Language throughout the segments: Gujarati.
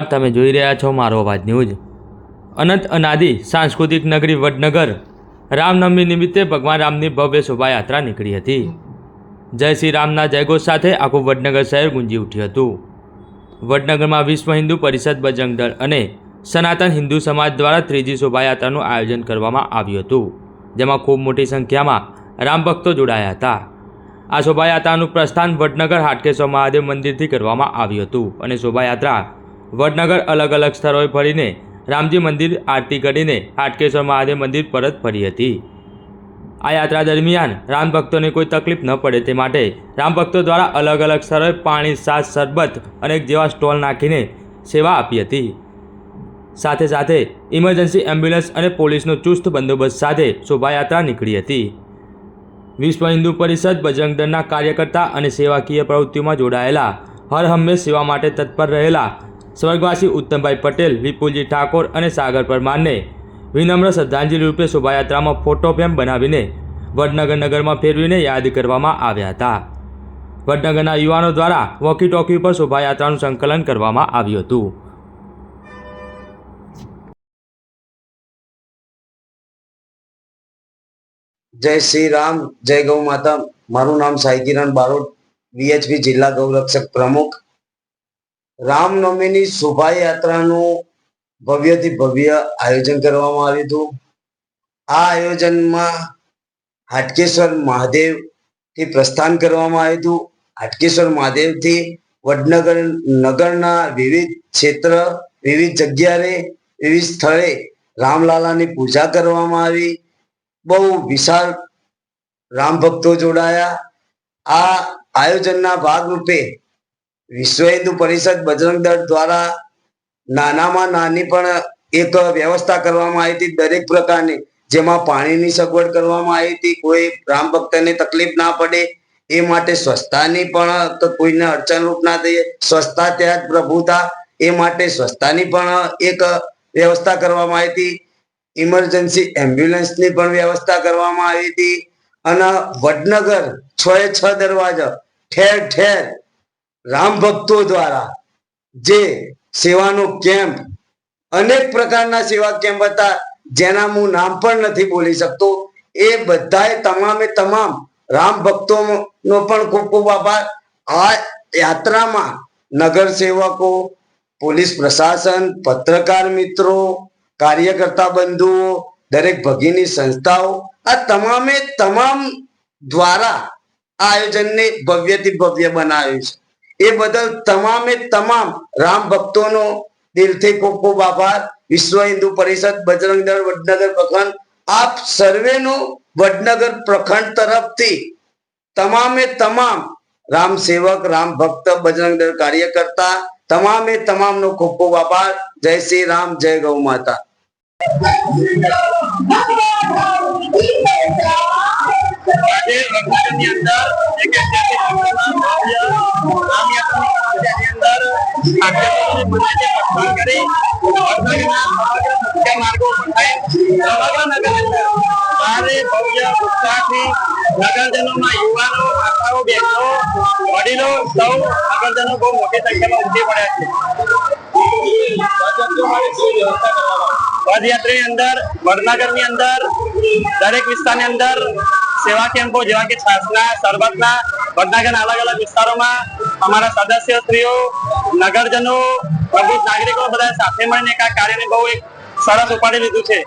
તમે જોઈ રહ્યા છો મારો અવાજ ન્યૂઝ. અનંત અનાદિ સાંસ્કૃતિક નગરી વડનગર. રામનવમી નિમિત્તે ભગવાન રામની ભવ્ય શોભાયાત્રા નીકળી હતી. જય શ્રી રામના જયઘોષ સાથે આખું વડનગર શહેર ગુંજી ઉઠ્યું હતું. વડનગરમાં વિશ્વ હિન્દુ પરિષદ બજરંગ દળ અને સનાતન હિન્દુ સમાજ દ્વારા ત્રીજી શોભાયાત્રાનું આયોજન કરવામાં આવ્યું હતું, જેમાં ખૂબ મોટી સંખ્યામાં રામ ભક્તો જોડાયા હતા. આ શોભાયાત્રાનું પ્રસ્થાન વડનગર હાટકેશ્વર મહાદેવ મંદિરથી કરવામાં આવ્યું હતું અને શોભાયાત્રા વડનગર અલગ અલગ સ્થળોએ ફરીને રામજી મંદિર આરતી કરીને હાટકેશ્વર મહાદેવ મંદિર પરત ફરી હતી. આ યાત્રા દરમિયાન રામ ભક્તોને કોઈ તકલીફ ન પડે તે માટે રામ ભક્તો દ્વારા અલગ અલગ સ્થળોએ પાણી, સાસ, શરબત અનેક જેવા સ્ટોલ નાખીને સેવા આપી હતી. સાથે સાથે ઇમરજન્સી એમ્બ્યુલન્સ અને પોલીસનો ચુસ્ત બંદોબસ્ત સાથે શોભાયાત્રા નીકળી હતી. વિશ્વ હિન્દુ પરિષદ બજરંગ કાર્યકર્તા અને સેવાકીય પ્રવૃત્તિઓમાં જોડાયેલા હર હંમેશ સેવા માટે તત્પર રહેલા સ્વર્ગવાસી ઉત્તમભાઈ પટેલ, વિપુલજી ઠાકોર અને સાગર પરમારને વિનમ્ર શ્રદ્ધાંજલિ રૂપે શોભાયાત્રામાં ફોટો ફ્રેમ બનાવીને વડનગર નગરમાં ફેરવીને યાદ કરવામાં આવ્યા હતા. વડનગરના યુવાનો દ્વારા વોકી ટોકી પર શોભાયાત્રાનું સંકલન કરવામાં આવ્યું હતું. જય શ્રી રામ, જય ગૌ માતા. મારું નામ સાઈ કિરણ બારોટ, વીએચપી જિલ્લા ગૌરક્ષક પ્રમુખ. રામનવમીની શોભાયાત્રાનું ભવ્યથી ભવ્ય આયોજન કરવામાં આવ્યું હતું. આ આયોજનમાં હાટકેશ્વર મહાદેવથી પ્રસ્થાન કરવામાં આવ્યું હતું. હાટકેશ્વર મહાદેવથી વડનગર નગરના વિવિધ ક્ષેત્ર, વિવિધ જગ્યાએ, વિવિધ સ્થળે રામલાલાની પૂજા કરવામાં આવી. બહુ વિશાળ રામ ભક્તો જોડાયા. આ આયોજનના ભાગરૂપે વિશ્વ હિન્દુ પરિષદ બજરંગ દળ દ્વારા નાનામાં નાની પણ એક વ્યવસ્થા કરવામાં આવી હતી દરેક પ્રકારની. જેમાં પાણીની સગવડ કરવામાં આવી હતી. કોઈ રામ ભક્તને તકલીફ ના પડે એ માટે સ્વચ્છતાની પણ કોઈને અડચણરૂપ ના થઈએ. સ્વચ્છતા ત્યાં પ્રભુતા એ માટે સ્વચ્છતાની પણ એક વ્યવસ્થા કરવામાં આવી હતી. ઇમરજન્સી એમ્બ્યુલન્સની પણ વ્યવસ્થા કરવામાં આવી હતી. અને વડનગર, છ એ છ દરવાજા ઠેર ઠેર રામ ભક્તો દ્વારા જે સેવાનો કેમ્પ, અનેક પ્રકારના સેવા કેમ્પ હતા, જેના હું નામ પણ નથી બોલી શકતો. એ બધાએ તમામે તમામ રામ ભક્તોનો પણ ખૂબ ખૂબ આભાર. આ યાત્રામાં નગર સેવકો, પોલીસ પ્રશાસન, પત્રકાર મિત્રો, કાર્યકર્તા બંધુઓ, દરેક ભગીની સંસ્થાઓ, આ તમામે તમામ દ્વારા આ આયોજનને ભવ્યથી ભવ્ય બનાવ્યું છે. એ બદલ તમામે તમામ રામ ભક્તોનો દિલથી ખૂબ ખૂબ આભાર વિશ્વ હિન્દુ પરિષદ બજરંગ દળ વડનગર પ્રખંડ આપ સર્વેનું વડનગર પ્રખંડ તરફથી તમામે તમામ રામ સેવક રામ ભક્ત બજરંગ દળ કાર્યકર્તા તમામે તમામનો ખૂબ ખૂબ આભાર જય શ્રી રામ જય ગૌ માતા આજે ની અંદર માર્ગો ભારે ભવ્ય નગરજનોમાં યુવાનો માતાઓ બહેનો વડીલો સૌ નગરજનો બહુ મોટી સંખ્યામાં ઉમટી પડ્યા છે પદયાત્રાની અંદર વડનગરની અંદર દરેક વિસ્તારની અંદર સેવા કેમ્પો જેવા કે છાસના સરબતના વડનગરના અલગ અલગ વિસ્તારોમાં અમારા સદસ્ય સ્ત્રીઓ નગરજનો પ્રબુદ્ધ નાગરિકો બધા સાથે મળીને એક આ કાર્યને બહુ એક સરસ ઉપાડી લીધું છે.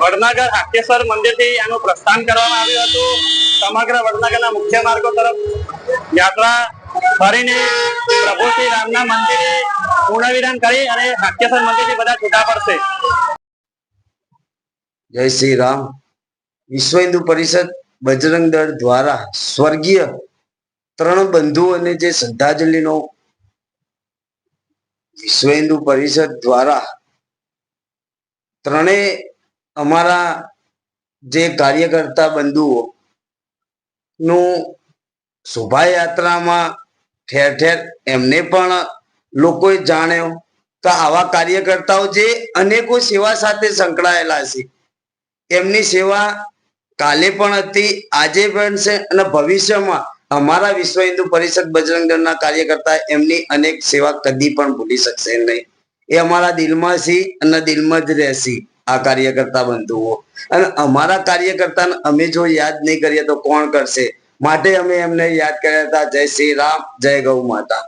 વડનગર હાકેશ્વર મંદિરથી આનું પ્રસ્થાન કરવામાં આવ્યું હતું. સમગ્ર વડનગરના મુખ્ય માર્ગો તરફ યાત્રા ફરીને પ્રભુ શ્રી રામના મંદિરે પૂર્ણ વિધાન કરી અને હાકેશ્વર મંદિરથી બધા છૂટા પડશે. જય શ્રી રામ. વિશ્વ હિન્દુ પરિષદ બજરંગ દળ દ્વારા સ્વર્ગીય ત્રણ બંધુઓને જે શ્રદ્ધાંજલિનો વિશ્વ હિન્દુ પરિષદ દ્વારા ત્રણેય અમારા જે કાર્યકર્તા બંધુઓ નું શોભાયાત્રામાં ઠેર ઠેર એમને પણ લોકોએ જાણ્યો તો આવા કાર્યકર્તાઓ જે અનેકો સેવા સાથે સંકળાયેલા છે. એમની સેવા કાલે પણ હતી, આજે પણ છે અને ભવિષ્યમાં અમારા વિશ્વ હિન્દુ પરિષદ બજરંગ દળના કાર્યકર્તા એમની અનેક સેવા કદી પણ ભૂલી શકશે નહીં. એ અમારા દિલમાં છે અને દિલમાં જ રહેશે આ કાર્યકર્તા બંધુઓ. અને અમારા કાર્યકર્તાને અમે જો યાદ નહીં કરીએ તો કોણ કરશે? માટે અમે એમને યાદ કર્યા હતા, જય શ્રી રામ, જય ગૌ માતા.